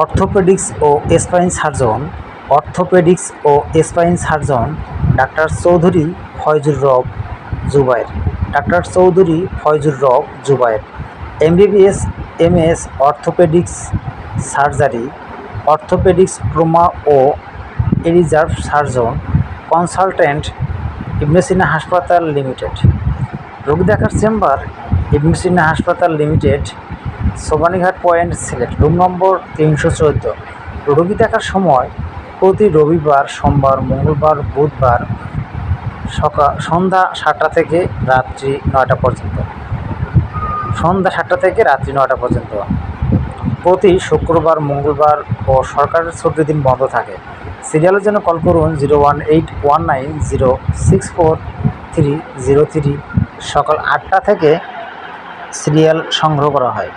Orthopaedics ও spine surgeon, orthopaedics ও spine surgeon, doctor Chowdhury Foyzur Rab Zubayer. Doctor Chowdhury Foyzur Rab Zubayer. MBBS, MS, orthopaedics surgery, orthopaedics trauma ও reserve surgeon, consultant Ibn Sina হাসপাতাল limited. রোগী দেখার চেম্বার, ইবনেসিনা হাসপাতাল limited Sobhanighat point Sylhet, room number তিনশো চোদ্দ। রোগী দেখার সময় প্রতি রবিবার, সোমবার, মঙ্গলবার, বুধবার সকাল সন্ধ্যা সাতটা থেকে রাত্রি নয়টা পর্যন্ত। সন্ধ্যা সাতটা থেকে রাত্রি নয়টা পর্যন্ত। প্রতি শুক্রবার, মঙ্গলবার ও সরকারের ছুটির দিন বন্ধ থাকে। সিরিয়ালের জন্য কল করুন zero one eight one nine zero six four three zero three. সকাল আটটা থেকে সিরিয়াল সংগ্রহ করা হয়।